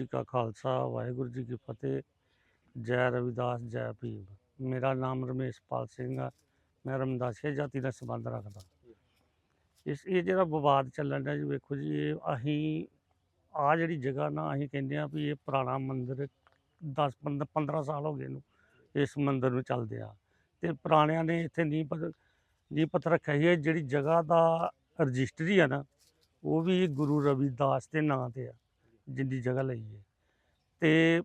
ਜੀ ਕਾ ਖਾਲਸਾ, ਵਾਹਿਗੁਰੂ ਜੀ ਕੀ ਫਤਿਹ। ਜੈ ਰਵਿਦਾਸ, ਜੈ ਭੀਮ। ਮੇਰਾ ਨਾਮ ਰਮੇਸ਼ਪਾਲ ਸਿੰਘ ਆ। ਮੈਂ ਰਮਦਾਸੀਆ ਜਾਤੀ ਨਾਲ ਸੰਬੰਧ ਰੱਖਦਾ। ਇਸ, ਇਹ ਜਿਹੜਾ ਵਿਵਾਦ ਚੱਲਣ ਡਿਆ ਜੀ, ਵੇਖੋ ਜੀ, ਇਹ ਅਸੀਂ ਆ ਜਿਹੜੀ ਜਗ੍ਹਾ ਨਾ ਅਸੀਂ ਕਹਿੰਦੇ ਆ ਵੀ ਇਹ ਪੁਰਾਣਾ ਮੰਦਿਰ 10 15 15 ਸਾਲ ਹੋ ਗਏ ਨੂੰ ਇਸ ਮੰਦਿਰ ਨੂੰ ਚੱਲਦੇ ਆ। ਤੇ ਪੁਰਾਣਿਆਂ ਨੇ ਇੱਥੇ ਨੀਂਹ ਪੱਥਰ ਨੀਂਹ ਪੱਥਰ ਰੱਖਿਆ ਸੀ। ਇਹ ਜਿਹੜੀ ਜਗ੍ਹਾ ਦਾ ਰਜਿਸਟਰੀ ਆ ਨਾ, ਉਹ ਵੀ ਗੁਰੂ ਰਵਿਦਾਸ ਦੇ ਨਾਂ ਤੇ ਆ। ਜਿੰਦੀ ਜਗ੍ਹਾ ਲਈ ਹੈ ਤੇ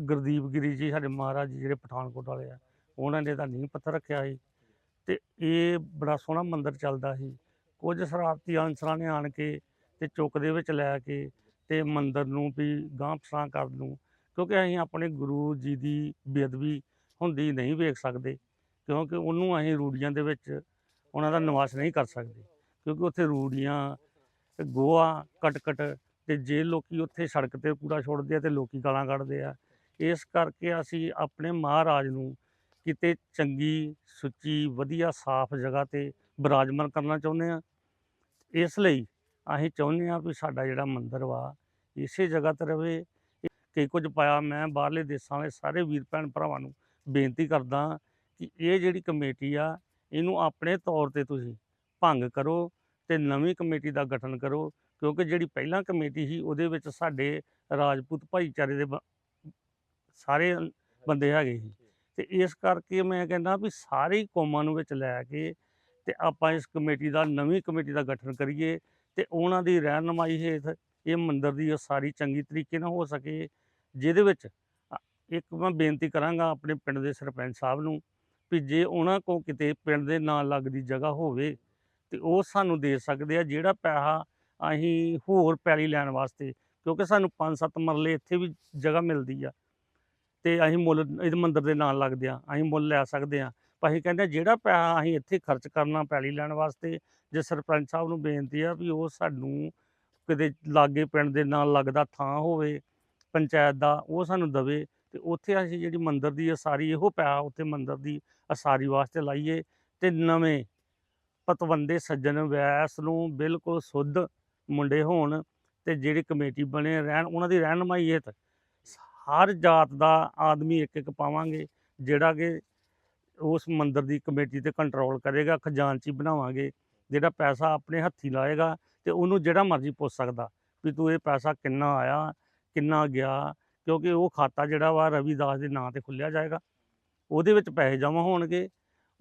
ਗੁਰਦੀਪ ਗਿਰੀ ਜੀ ਸਾਡੇ ਮਹਾਰਾਜ ਜੀ ਜਿਹੜੇ ਪਠਾਨਕੋਟ ਵਾਲੇ ਆ, ਉਹਨਾਂ ਨੇ ਤਾਂ ਨੀਂਹ ਪੱਥਰ ਰੱਖਿਆ ਸੀ। ਤੇ ਇਹ ਬੜਾ ਸੋਹਣਾ ਮੰਦਿਰ ਚੱਲਦਾ ਸੀ। ਕੁਝ ਸ਼ਰਾਰਤੀ ਅਨਸਰਾਂ ਨੇ ਆਣ ਕੇ ਤੇ ਚੁੱਕ ਦੇ ਵਿੱਚ ਲੈ ਕੇ ਤੇ ਮੰਦਿਰ ਨੂੰ ਵੀ ਗਾਂਹ ਪਛਾਂ ਕਰਨ ਨੂੰ ਕਿਉਂਕਿ ਅਸੀਂ ਆਪਣੇ ਗੁਰੂ ਜੀ ਦੀ ਬੇਅਦਬੀ ਹੁੰਦੀ ਨਹੀਂ ਵੇਖ ਸਕਦੇ, ਕਿਉਂਕਿ ਉਹਨੂੰ ਅਸੀਂ ਰੂੜੀਆਂ ਦੇ ਵਿੱਚ ਉਹਨਾਂ ਦਾ ਨਿਵਾਸ ਨਹੀਂ ਕਰ ਸਕਦੇ। ਕਿਉਂਕਿ ਉੱਥੇ ਰੂੜੀਆਂ ਤੇ ਗੋਆ ਕਟ ਤੇ ਜੇ ਲੋਕੀ ਉੱਥੇ ਸੜਕ ਤੇ ਕੂੜਾ ਛੋੜਦੇ ਆ ਤੇ ਲੋਕੀ ਗਾਲਾਂ ਕੱਢਦੇ ਆ, ਇਸ ਕਰਕੇ ਅਸੀਂ ਆਪਣੇ ਮਹਾਰਾਜ ਨੂੰ ਕਿਤੇ ਚੰਗੀ, ਸੁੱਚੀ, ਵਧੀਆ, ਸਾਫ਼ ਜਗ੍ਹਾ ਤੇ ਬਿਰਾਜਮਾਨ ਕਰਨਾ ਚਾਹੁੰਦੇ ਆ। ਇਸ ਲਈ ਅਸੀਂ ਚਾਹੁੰਦੇ ਆ ਵੀ ਸਾਡਾ ਜਿਹੜਾ ਮੰਦਿਰ ਵਾ, ਇਸੇ ਜਗ੍ਹਾ ਤੇ ਰਵੇ। ਕਈ ਕੁਝ ਪਾਇਆ ਮੈਂ ਬਾਹਰਲੇ ਦੇਸ਼ਾਂ ਵਾਲੇ ਸਾਰੇ ਵੀਰ ਭੈਣ ਭਰਾਵਾਂ ਨੂੰ ਬੇਨਤੀ ਕਰਦਾ ਕਿ ਇਹ ਜਿਹੜੀ ਕਮੇਟੀ ਆ, ਇਹਨੂੰ ਆਪਣੇ ਤੌਰ ਤੇ ਤੁਸੀਂ ਭੰਗ ਕਰੋ ਤੇ ਨਵੀਂ ਕਮੇਟੀ ਦਾ ਗਠਨ ਕਰੋ। ਕਿਉਂਕਿ ਜਿਹੜੀ ਪਹਿਲਾਂ ਕਮੇਟੀ ਸੀ ਉਹਦੇ ਵਿੱਚ ਸਾਡੇ ਰਾਜਪੂਤ ਭਾਈਚਾਰੇ ਦੇ ਸਾਰੇ ਬੰਦੇ ਹੈਗੇ ਸੀ। ਤੇ ਇਸ ਕਰਕੇ ਮੈਂ ਕਹਿੰਦਾ ਵੀ ਸਾਰੀ ਕੌਮਾਂ ਨੂੰ ਵਿੱਚ ਲੈ ਕੇ ਤੇ ਆਪਾਂ ਇਸ ਕਮੇਟੀ ਦਾ ਨਵੀਂ ਕਮੇਟੀ ਦਾ ਗਠਨ ਕਰੀਏ ਤੇ ਉਹਨਾਂ ਦੀ ਰਹਿਨਮਾਈ ਹੇਠ ਇਹ ਮੰਦਿਰ ਦੀ ਉਸਾਰੀ ਚੰਗੀ ਤਰੀਕੇ ਨਾਲ ਹੋ ਸਕੇ ਜਿਹਦੇ ਵਿੱਚ ਇੱਕ ਮੈਂ ਬੇਨਤੀ ਕਰਾਂਗਾ ਆਪਣੇ ਪਿੰਡ ਦੇ ਸਰਪੰਚ ਸਾਹਿਬ ਨੂੰ ਵੀ ਜੇ ਉਹਨਾਂ ਕੋ ਕਿਤੇ ਪਿੰਡ ਦੇ ਨਾਲ ਲੱਗਦੀ ਜਗ੍ਹਾ ਹੋਵੇ ਤੇ ਉਹ ਸਾਨੂੰ ਦੇ ਸਕਦੇ ਆ ਜਿਹੜਾ ਪੈਸਾ ਅਸੀਂ ਹੋਰ ਪੈਲੀ ਲੈਣ ਵਾਸਤੇ, ਕਿਉਂਕਿ ਸਾਨੂੰ 5-7 ਮਰਲੇ ਇੱਥੇ ਵੀ ਜਗ੍ਹਾ ਮਿਲਦੀ ਆ। ਤੇ ਅਸੀਂ ਮੁੱਲ ਇਹ ਮੰਦਰ ਦੇ ਨਾਲ ਲੱਗਦੇ ਆ, ਅਸੀਂ ਮੁੱਲ ਲੈ ਸਕਦੇ ਆ। ਪਰ ਅਸੀਂ ਕਹਿੰਦੇ ਜਿਹੜਾ ਪੈਸਾ ਅਸੀਂ ਇੱਥੇ ਖਰਚ ਕਰਨਾ ਪੈਲੀ ਲੈਣ ਵਾਸਤੇ, ਜੇ ਸਰਪੰਚ ਸਾਹਿਬ ਨੂੰ ਬੇਨਤੀ ਆ ਵੀ ਉਹ ਸਾਨੂੰ ਕਿਤੇ ਲਾਗੇ ਪਿੰਡ ਦੇ ਨਾਲ ਲੱਗਦਾ ਥਾਂ ਹੋਵੇ, ਪੰਚਾਇਤ ਦਾ, ਉਹ ਸਾਨੂੰ ਦਵੇ, ਤੇ ਉੱਥੇ ਅਸੀਂ ਜਿਹੜੀ ਮੰਦਰ ਦੀ ਅਸਾਰੀ, ਇਹੋ ਪੈਸਾ ਉੱਥੇ ਮੰਦਰ ਦੀ ਅਸਾਰੀ ਵਾਸਤੇ ਲਾਈਏ, ਤੇ ਨਵੇਂ ਪਤਵੰਦੇ ਸੱਜਣ ਵੈਸ ਨੂੰ ਬਿਲਕੁਲ ਸੁੱਧ ਮੁੰਡੇ ਹੋਣ ਤੇ ਜਿਹੜੀ ਕਮੇਟੀ ਬਣੇ ਰਹਿਣ ਉਹਨਾਂ ਦੀ ਰਹਿਨਮਾਈ ਹੇਠ ਹਰ ਜਾਤ ਦਾ ਆਦਮੀ ਇੱਕ ਇੱਕ ਪਾਵਾਂਗੇ ਜਿਹੜਾ ਕਿ ਉਸ ਮੰਦਿਰ ਦੀ ਕਮੇਟੀ ਤੇ ਕੰਟਰੋਲ ਕਰੇਗਾ ਖਜ਼ਾਨਚੀ ਬਣਾਵਾਂਗੇ ਜਿਹੜਾ ਪੈਸਾ ਆਪਣੇ ਹੱਥੀ ਲਾਏਗਾ ਤੇ ਉਹਨੂੰ ਜਿਹੜਾ ਮਰਜ਼ੀ ਪੁੱਛ ਸਕਦਾ ਵੀ ਤੂੰ ਇਹ ਪੈਸਾ ਕਿੰਨਾ ਆਇਆ ਕਿੰਨਾ ਗਿਆ ਕਿਉਂਕਿ ਉਹ ਖਾਤਾ ਜਿਹੜਾ ਵਾ ਰਵੀਦਾਸ ਦੇ ਨਾਂ ਤੇ ਖੁੱਲਿਆ ਜਾਏਗਾ। ਉਹਦੇ ਵਿੱਚ ਪੈਸੇ ਜਮ੍ਹਾਂ ਹੋਣਗੇ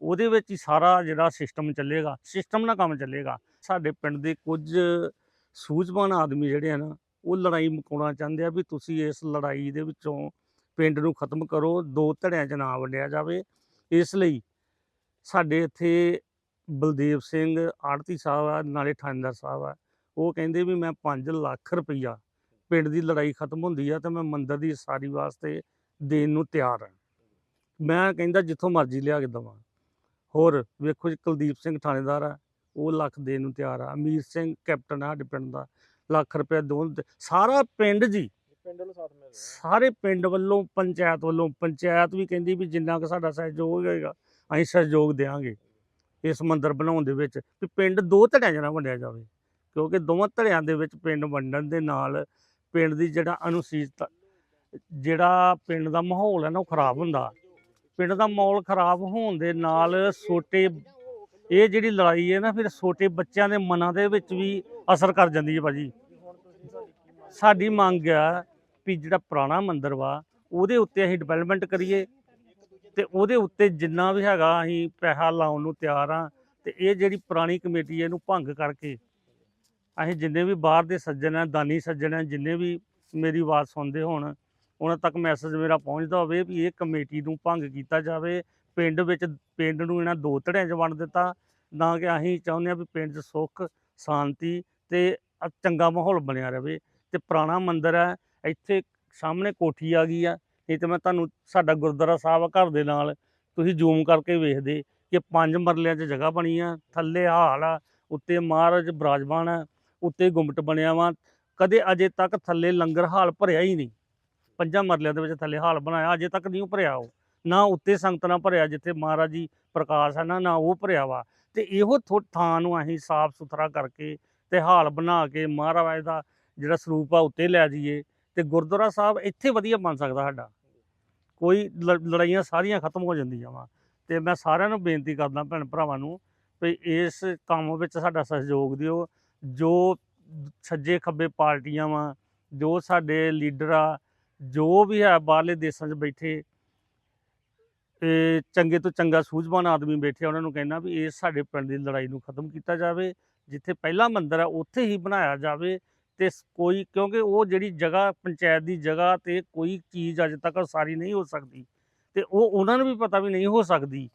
ਉਹਦੇ ਵਿੱਚ ਹੀ ਸਾਰਾ ਜਿਹੜਾ ਸਿਸਟਮ ਚੱਲੇਗਾ ਸਿਸਟਮ ਨਾਲ ਕੰਮ ਚੱਲੇਗਾ। ਸਾਡੇ ਪਿੰਡ ਦੇ ਕੁਝ ਸੂਝਵਾਨ ਆਦਮੀ ਜਿਹੜੇ ਆ ਨਾ, ਉਹ ਲੜਾਈ ਮੁਕਾਉਣਾ ਚਾਹੁੰਦੇ ਆ ਵੀ ਤੁਸੀਂ ਇਸ ਲੜਾਈ ਦੇ ਵਿੱਚੋਂ ਪਿੰਡ ਨੂੰ ਖਤਮ ਕਰੋ, ਦੋ ਧੜਿਆਂ 'ਚ ਨਾ ਵੰਡਿਆ ਜਾਵੇ। ਇਸ ਲਈ ਸਾਡੇ ਇੱਥੇ ਬਲਦੇਵ ਸਿੰਘ ਆੜਤੀ ਸਾਹਿਬ ਆ, ਨਾਲੇ ਥਾਣੇਦਾਰ ਸਾਹਿਬ ਆ, ਉਹ ਕਹਿੰਦੇ ਵੀ ਮੈਂ 5 ਲੱਖ ਰੁਪਈਆ ਪਿੰਡ ਦੀ ਲੜਾਈ ਖਤਮ ਹੁੰਦੀ ਆ ਤੇ ਮੈਂ ਮੰਦਰ ਦੀ ਸਾਰੀ ਵਾਸਤੇ ਦੇਣ ਨੂੰ ਤਿਆਰ ਹਾਂ ਮੈਂ ਕਹਿੰਦਾ ਜਿੱਥੋਂ ਮਰਜ਼ੀ ਲਿਆ ਕੇ ਦਵਾਂ। ਹੋਰ ਵੇਖੋ ਜੀ, ਕੁਲਦੀਪ ਸਿੰਘ ਥਾਣੇਦਾਰ ਆ ਉਹ ਲੱਖ ਦੇਣ ਨੂੰ ਤਿਆਰ ਆ। ਅਮੀਰ ਸਿੰਘ ਕੈਪਟਨ ਆ ਪਿੰਡ ਦਾ। ਲੱਖ ਰੁਪਏ ਦੋਨ ਸਾਰਾ ਪਿੰਡ ਜੀ। ਪਿੰਡ ਨੂੰ ਸਾਥ ਮਿਲ ਰਿਹਾ। ਸਾਰੇ ਪਿੰਡ ਵੱਲੋਂ ਪੰਚਾਇਤ ਵੱਲੋਂ ਪੰਚਾਇਤ ਵੀ ਕਹਿੰਦੀ ਵੀ ਜਿੰਨਾ ਕੁ ਸਾਡਾ ਸਹਿਯੋਗ ਹੋਏਗਾ ਅਸੀਂ ਸਹਿਯੋਗ ਦੇਵਾਂਗੇ ਇਸ ਮੰਦਿਰ ਬਣਾਉਣ ਦੇ ਵਿੱਚ ਵੀ ਪਿੰਡ ਦੋ ਧੜਿਆਂ ਨਾ ਵੰਡਿਆ ਜਾਵੇ ਕਿਉਂਕਿ ਦੋਵਾਂ ਧੜਿਆਂ ਦੇ ਵਿੱਚ ਪਿੰਡ ਵੰਡਣ ਦੇ ਨਾਲ ਪਿੰਡ ਦੀ ਜਿਹੜਾ ਅਨੁਸੂਚਿਤ ਜਿਹੜਾ ਪਿੰਡ ਦਾ ਮਾਹੌਲ ਹੈ ਨਾ ਉਹ ਖਰਾਬ ਹੁੰਦਾ। ਪਿੰਡ ਦਾ ਮਾਹੌਲ ਖਰਾਬ ਹੋਣ ਦੇ ਨਾਲ ਛੋਟੇ ਇਹ ਜਿਹੜੀ ਲੜਾਈ ਹੈ ਨਾ, ਫਿਰ ਛੋਟੇ ਬੱਚਿਆਂ ਦੇ ਮਨਾਂ ਦੇ ਵਿੱਚ ਵੀ ਅਸਰ ਕਰ ਜਾਂਦੀ ਹੈ ਭਾਜੀ। ਹੁਣ ਸਾਡੀ ਮੰਗ ਆ ਵੀ ਜਿਹੜਾ ਪੁਰਾਣਾ ਮੰਦਿਰ ਵਾ, ਉਹਦੇ ਉੱਤੇ ਅਸੀਂ ਡਿਵੈਲਪਮੈਂਟ ਕਰੀਏ ਤੇ ਉਹਦੇ ਉੱਤੇ ਜਿੰਨਾ ਵੀ ਹੈਗਾ ਅਸੀਂ ਪੈਸਾ ਲਾਉਣ ਨੂੰ ਤਿਆਰ ਆ ਤੇ ਇਹ ਜਿਹੜੀ ਪੁਰਾਣੀ ਕਮੇਟੀ ਇਹਨੂੰ ਭੰਗ ਕਰਕੇ ਅਸੀਂ ਜਿੰਨੇ ਵੀ ਬਾਹਰ ਦੇ ਸੱਜਣ ਆ, ਦਾਨੀ ਸੱਜਣ ਆ, ਜਿੰਨੇ ਵੀ ਮੇਰੀ ਆਵਾਜ਼ ਸੁਣਦੇ ਹੋਣ, ਉਹਨਾਂ ਤੱਕ ਮੈਸੇਜ ਮੇਰਾ ਪਹੁੰਚਦਾ ਹੋਵੇ ਵੀ ਇਹ ਕਮੇਟੀ ਨੂੰ ਭੰਗ ਕੀਤਾ ਜਾਵੇ ਪਿੰਡ ਵਿੱਚ, ਪਿੰਡ ਨੂੰ ਇਹਨਾਂ ਦੋ ਧੜਿਆਂ 'ਚ ਵੰਡ ਦਿੱਤਾ। ਨਾ ਕਿ ਅਸੀਂ ਚਾਹੁੰਦੇ ਆ ਵੀ ਪਿੰਡ 'ਚ ਸੁੱਖ, ਸ਼ਾਂਤੀ ਤੇ ਚੰਗਾ ਮਾਹੌਲ ਬਣਿਆ ਰਵੇ। ਤੇ ਪੁਰਾਣਾ ਮੰਦਿਰ ਹੈ, ਇੱਥੇ ਸਾਹਮਣੇ ਕੋਠੀ ਆ ਗਈ ਆ। ਇਹ ਤੇ ਮੈਂ ਤੁਹਾਨੂੰ, ਸਾਡਾ ਗੁਰਦੁਆਰਾ ਸਾਹਿਬ ਆ ਘਰ ਦੇ ਨਾਲ। ਤੁਸੀਂ ਜ਼ੂਮ ਕਰਕੇ ਵੇਖਦੇ ਕਿ ਪੰਜ ਮਰਲਿਆਂ 'ਚ ਜਗ੍ਹਾ ਬਣੀ ਆ। ਥੱਲੇ ਹਾਲ ਆ, ਉੱਤੇ ਮਹਾਰਾਜ ਬਿਰਾਜਮਾਨ ਆ, ਉੱਤੇ ਗੁੰਮਟ ਬਣਿਆ ਵਾ। ਕਦੇ ਅਜੇ ਤੱਕ ਥੱਲੇ ਲੰਗਰ ਹਾਲ ਭਰਿਆ ਹੀ ਨਹੀਂ। ਪੰਜਾਂ ਮਰਲਿਆਂ ਦੇ ਵਿੱਚ ਥੱਲੇ ਹਾਲ ਬਣਾਇਆ, ਅਜੇ ਤੱਕ ਨਹੀਂ ਉਹ ਭਰਿਆ ਉਹ। ਨਾ ਉੱਤੇ ਸੰਗਤ ਨਾਲ ਭਰਿਆ ਜਿੱਥੇ ਮਹਾਰਾਜ ਜੀ ਪ੍ਰਕਾਸ਼ ਹੈ ਨਾ ਨਾ ਉਹ ਭਰਿਆ ਵਾ। ਤੇ ਇਹੋ ਥੋ- ਥਾਂ ਨੂੰ ਅਸੀਂ ਸਾਫ਼ ਸੁਥਰਾ ਕਰਕੇ ਤੇ ਹਾਲ ਬਣਾ ਕੇ ਮਹਾਰਾਜ ਦਾ ਜਿਹੜਾ ਸਰੂਪ ਆ ਉੱਤੇ ਲੈ ਜਾਈਏ ਤੇ ਗੁਰਦੁਆਰਾ ਸਾਹਿਬ ਇੱਥੇ ਵਧੀਆ ਬਣ ਸਕਦਾ ਸਾਡਾ। ਕੋਈ ਲ- ਲੜਾਈਆਂ ਸਾਰੀਆਂ ਖਤਮ ਹੋ ਜਾਂਦੀਆਂ ਵਾ। ਤੇ ਮੈਂ ਸਾਰਿਆਂ ਨੂੰ ਬੇਨਤੀ ਕਰਦਾ ਭੈਣ ਭਰਾਵਾਂ ਨੂੰ ਵੀ ਇਸ ਕੰਮ ਵਿੱਚ ਸਾਡਾ ਸਹਿਯੋਗ ਦਿਓ। ਜੋ ਛੱਜੇ ਖੱਬੇ ਪਾਰਟੀਆਂ ਵਾ, ਜੋ ਸਾਡੇ ਲੀਡਰ ਆ, ਜੋ ਵੀ ਹੈ ਬਾਹਰਲੇ ਦੇਸ਼ਾਂ 'ਚ ਬੈਠੇ ਇਹ ਚੰਗੇ ਤੋਂ ਚੰਗਾ ਸੂਝਵਾਨ ਆਦਮੀ ਬੈਠੇ ਉਹਨਾਂ ਨੂੰ ਕਹਿਣਾ ਵੀ ਇਹ ਸਾਡੇ ਪਿੰਡ ਦੀ ਲੜਾਈ ਨੂੰ ਖਤਮ ਕੀਤਾ ਜਾਵੇ, ਜਿੱਥੇ ਪਹਿਲਾ ਮੰਦਿਰ ਹੈ ਉੱਥੇ ਹੀ ਬਣਾਇਆ ਜਾਵੇ ਤੇ ਕੋਈ, ਕਿਉਂਕਿ ਉਹ ਜਿਹੜੀ ਜਗ੍ਹਾ, ਪੰਚਾਇਤ ਦੀ ਜਗ੍ਹਾ ਤੇ ਕੋਈ ਚੀਜ਼ ਅੱਜ ਤੱਕ ਸਾਰੀ ਨਹੀਂ ਹੋ ਸਕਦੀ ਤੇ ਉਹ ਉਹਨਾਂ ਨੂੰ ਵੀ ਪਤਾ ਵੀ ਨਹੀਂ ਹੋ ਸਕਦੀ।